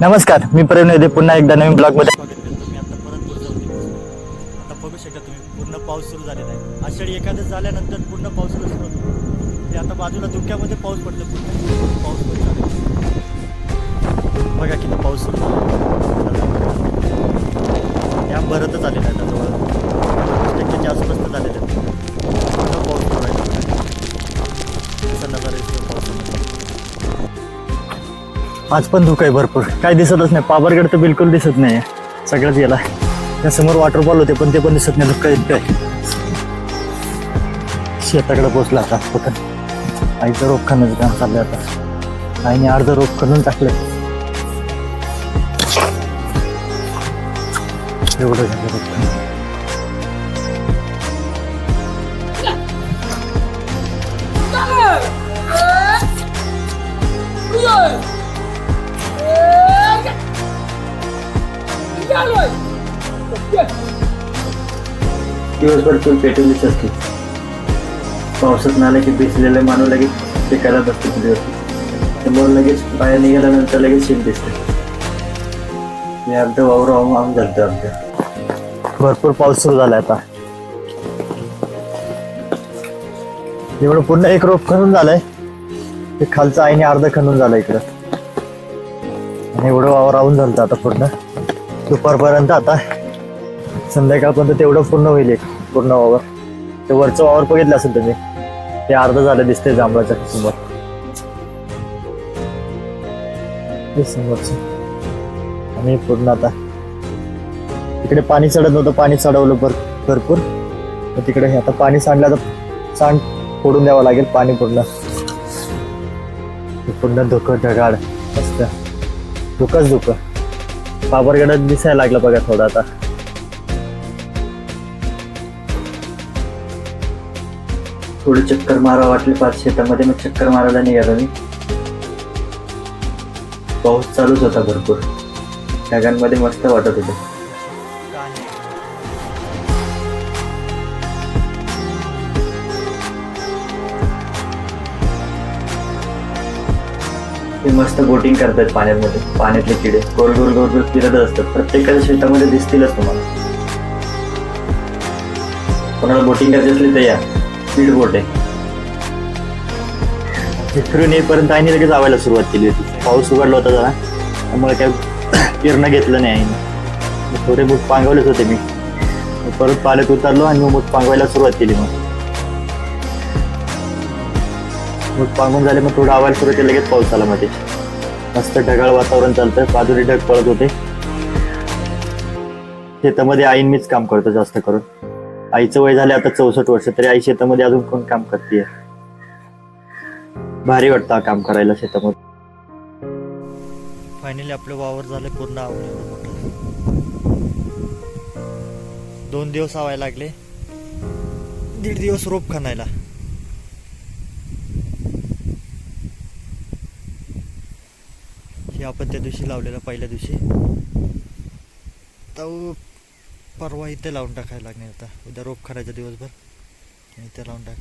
नमस्कार मी प्रवीण येते पुन्हा एकदा नवीन ब्लॉगमध्ये आता परत पुढचा आता बघू शकता तुम्ही पूर्ण पाऊस सुरू झालेला आहे आषाढी एखादं झाल्यानंतर पूर्ण पाऊस सुरू होतो ते आता बाजूला धुक्यामध्ये पाऊस पडतो पूर्ण पाऊस पण बघा किती पाऊस सुरू झाला. डॅम भरतच आलेला आहे त्याजवळ जवळ. टक्क्याच्या आसपास झालेलं आहे आज पण धुकं आहे भरपूर. काय दिसतच नाही. पाबरगड तर बिलकुल दिसत नाही. सगळंच गेला त्या समोर वॉटरफॉल होते पण ते पण दिसत नाही. धुकं इतकं आहे. शेताकडे पोचला आता फक्त आईचं रोप खाण्याचं काम चाललंय आता. आईने अर्ध रोप खणून टाकलं एवढं झालं रोप दिवसभर तू पेटवलीच असते पावसात नाला की भिजलेलं मानव लगेच पिकायला बसते चुलीवरती त्यामुळे लगेच बाहेर निघाल्यानंतर लगेच शेत दिसते. अर्ध वावर वाहून वाहून झालं आमच्या भरपूर पाऊस सुरू झाला आता. एवढं पूर्ण एक रोप खणून झालंय. ते खालचं आईने अर्ध खणून झालं इकडं. आणि एवढं वावर आवून झालं आता पूर्ण. दुपारपर्यंत आता संध्याकाळपर्यंत तेवढं पूर्ण होईल एक पूर्ण वावर ते वरचं वावर बघितलं असेल तुम्ही. ते अर्ध झालं दिसतंय जांभळाच्या समोर. हे समोरचं. आणि पूर्ण आता. तिकडे पाणी चढत नव्हतं पाणी चढवलं भर भरपूर. तर तिकडे हे आता पाणी सांडलं तर सांड फोडून द्यावं लागेल पाणी पूर्ण. पूर्ण धुकं ढगाड असतं धुकंच धुकं. बाबरगडात दिसायला लागलं बघा थोडा आता. थोडी चक्कर मारा वाटली पाच शेतामध्ये मग चक्कर मारायला निघालो मी. पाऊस चालूच होता भरपूर. ढगांमध्ये मस्त वाटत होतं. ते मस्त बोटिंग करतात पाण्यामध्ये. पाण्यातले किडे. गोल गोल गोल गोल फिरत असतात. प्रत्येकाच्या शेतामध्ये दिसतीलच तुम्हाला. कोणाला बोटिंग करायची असली तर या. स्पीड बोट आहे. फिरून येईपर्यंत आईने लगेच आवायला सुरुवात केली होती. पाऊस उघडला होता जरा. त्यामुळे काय फिरणं घेतलं नाही आईने. थोडे बूट पांगवलेच होते मी. परत पाण्यात उतरलो आणि मग बूट पांगवायला सुरुवात केली मग. मग पांगून झाले मग थोडं आवाज सुरू केलं लगेच पाऊस आला मध्ये. मस्त ढगाळ वातावरण चालतंय बाजूने ढग पडत होते. शेतामध्ये आईन मीच काम करतो जास्त करून. आईचं वय झालं आता चौसष्ट वर्ष तरी आई शेतामध्ये अजून कोण काम करते भारी वाटतं काम करायला शेतामध्ये. फायनली आपलं वावर झालं पूर्ण आवडीवर मोठं. दोन दिवस आवायला लागले. दीड दिवस रोप खणायला. हे आपण त्या दिवशी लावलेलं पहिल्या दिवशी. तर परवा इथे लावून टाकायला लागणार आता उद्या रोप खणायचा दिवसभर. आणि इथे लावून टाकायला